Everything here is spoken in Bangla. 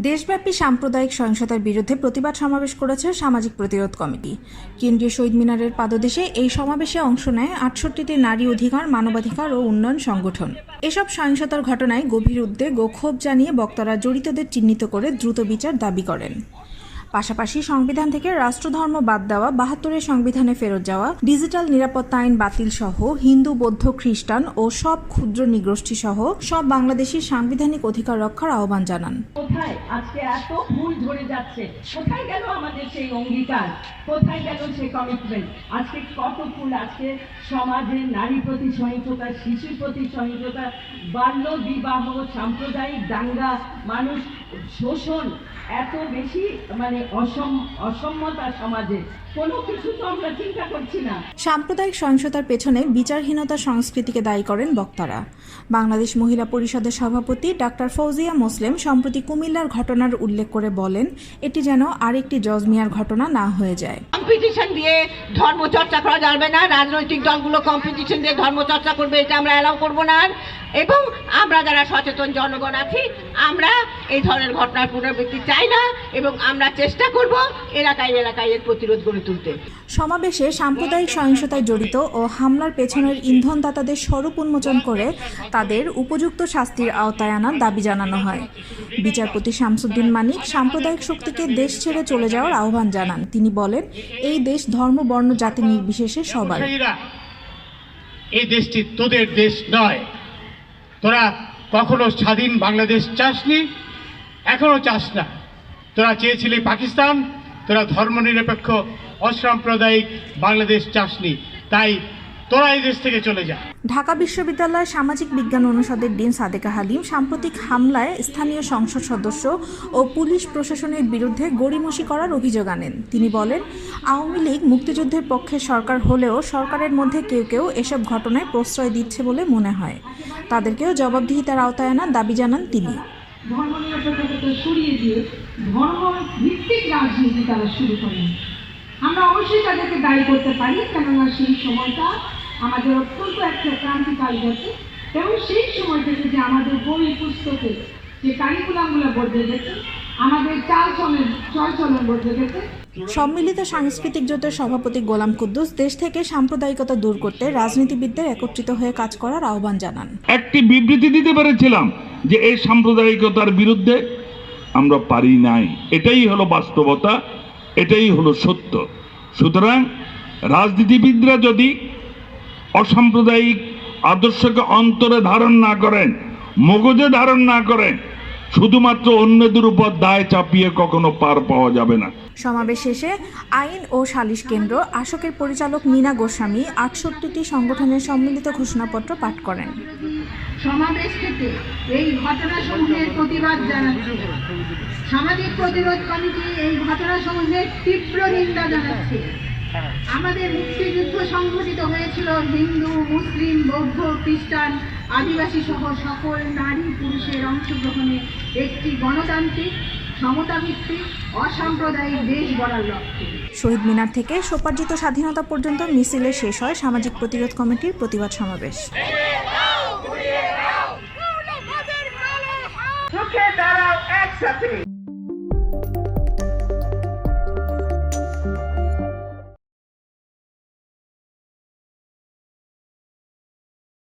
দেশব্যাপী সাম্প্রদায়িক সহিংসতার বিরুদ্ধে প্রতিবাদ সমাবেশ করেছে সামাজিক প্রতিরোধ কমিটি। কেন্দ্রীয় শহীদ মিনারের পাদদেশে এই সমাবেশে অংশ নেয় আটষট্টিটি নারী অধিকার, মানবাধিকার ও উন্নয়ন সংগঠন। এসব সহিংসতার ঘটনায় গভীর উদ্বেগ ও ক্ষোভ জানিয়ে বক্তারা জড়িতদের চিহ্নিত করে দ্রুত বিচার দাবি করেন। পাশাপাশি সংবিধান থেকে রাষ্ট্রধর্ম বাদ দেওয়া, বাহাত্তরের সংবিধানে ফেরত যাওয়া, ডিজিটাল নিরাপত্তা আইন বাতিল সহ হিন্দু, বৌদ্ধ, খ্রিস্টান ও সব ক্ষুদ্র নিগোষ্ঠী সহ সব বাংলাদেশের সাংবিধানিক অধিকার রক্ষার আহ্বান জানান। কোথায়? আজকে এত ফুল ঝরে যাচ্ছে। কোথায় গেল আমাদের সেই অঙ্গীকার? কোথায় গেল সেই কমিটমেন্ট আজকে কত ফুল আজকে সমাজে নারী প্রতি সহিংসতা, শিশুর প্রতি সহিংসতা, বাল্য বিবাহ, সাম্প্রদায়িক দাঙ্গা, মানুষ শোষণ, এত বেশি মানে অসম সমাজে। কোনো কিছু তো আমরা চিন্তা করছি না। সাম্প্রদায়িক সহিংসতার পেছনে বিচারহীনতা সংস্কৃতিকে দায়ী করেন বক্তারা। বাংলাদেশ মহিলা পরিষদের সভাপতি ডাক্তার ফৌজিয়া মুসলিম সম্প্রতি কুমিল্লার ঘটনার উল্লেখ করে বলেন এটি যেন আরেকটি জজমিয়ার ঘটনা না হয়ে যায়। কম্পিটিশন দিয়ে ধর্ম চর্চা করা যাবে না রাজনৈতিক দলগুলো কম্পিটিশন দিয়ে ধর্ম চর্চা করবে এটা আমরা অ্যালাউ করব না। এবং আমরা যারা সচেতন জনগণ আছি আমরা এই ধরনের ঘটনার পুনরাবৃত্তি চাই না এবং আমরা চেষ্টা করব এলাকায় এলাকায় এর প্রতিরোধ গড়ে তুলতে। সমাবেশে সাম্প্রদায়িক সহিংসতায় জড়িত ও হামলার পেছনের ইন্ধনদাতাদের স্বরূপ উন্মোচন করে তাদের উপযুক্ত শাস্তির আওতায় আনার দাবি জানানো হয়। বিচারপতি শামসুদ্দিন মানিক সাম্প্রদায়িক শক্তিকে দেশ ছেড়ে চলে যাওয়ার আহ্বান জানান। তিনি বলেন এই দেশ ধর্ম বর্ণ জাতি নির্বিশেষে সবার। এই দেশটি তোদের দেশ নয়। তোরা কখনো স্বাধীন বাংলাদেশ চাসনি এখনও চাস না। তোরা চেয়েছিলি পাকিস্তান, তোরা ধর্মনিরপেক্ষ, অসাম্প্রদায়িক বাংলাদেশ চাসনি। তাই তোরা এই দেশ থেকে চলে যা। ঢাকা বিশ্ববিদ্যালয়ের সামাজিক বিজ্ঞান অনুষদের ডিন সাদেকা হালিম সাম্প্রতিক হামলায় স্থানীয় সংসদ সদস্য ও পুলিশ প্রশাসনের বিরুদ্ধে গড়িমসি করার অভিযোগ আনেন। তিনি বলেন, আওয়ামী লীগ মুক্তিযুদ্ধের পক্ষে সরকার হলেও সরকারের মধ্যে কেউ কেউ এসব ঘটনায় প্রশ্রয় দিচ্ছে বলে মনে হয়। তাদেরকেও জবাবদিহিতার আওতায় আনার দাবি জানান তিনি। ধর্মনিরপেক্ষতা সরিয়ে দিয়ে ধর্ম ভিত্তিক রাজনীতি তারা শুরু করেন। আমরা অবশ্যই তাদেরকে দায়ী করতে পারি কেননা সেই সময়টা আমাদের অত্যন্ত একটা ক্রান্তিকাল গেছে এবং সেই সময় থেকে যে আমাদের বই পুস্তকে যে কারিকুলামগুলো বদলে গেছে আমাদের চাল চলেন চল চলন বদলে গেছে। সম্মিলিত সাংস্কৃতিক জোটের সভাপতি গোলাম কুদ্দুস দেশ থেকে সাম্প্রদায়িকতা দূর করতে রাজনীতিবিদদের একত্রিত হয়ে কাজ করার আহ্বান জানান। একটি বিবৃতি দিতে পেরেছিলাম। যে এই সাম্প্রদায়িকতার বিরুদ্ধে আমরা পারি নাই। এটাই হলো বাস্তবতা, এটাই হলো সত্য। সুতরাং রাজনীতিবিদরা যদি অসাম্প্রদায়িক আদর্শকে অন্তরে ধারণ না করেন, মগজে ধারণ না করেন, শুধুমাত্র অন্যদের উপর দায় চাপিয়ে কখনো পার পাওয়া যাবে না। সমাবেশ শেষে আইন ও সালিশ কেন্দ্র আশোকের পরিচালক নীনা গোস্বামী আটষট্টিটি সংগঠনের সম্মিলিত ঘোষণাপত্র পাঠ করেন। সমাবেশ থেকে এই ঘটনাসমূহের প্রতিবাদ জানাচ্ছে। সামাজিক প্রতিরোধ কমিটি এই ঘটনাসমূহের তীব্র নিন্দা জানাচ্ছে। আমাদের মুক্তিযুদ্ধ সংঘটিত হয়েছিল হিন্দু, মুসলিম, বৌদ্ধ, খ্রিস্টান, আদিবাসী সহ সকল নারী পুরুষের অংশগ্রহণে একটি গণতান্ত্রিক, সমতাভিত্তিক, অসাম্প্রদায়িক দেশ গড়ার লক্ষ্যে। শহীদ মিনার থেকে সোপার্জিত স্বাধীনতা পর্যন্ত মিছিলে শেষ হয় সামাজিক প্রতিরোধ কমিটির প্রতিবাদ সমাবেশ। একসাথে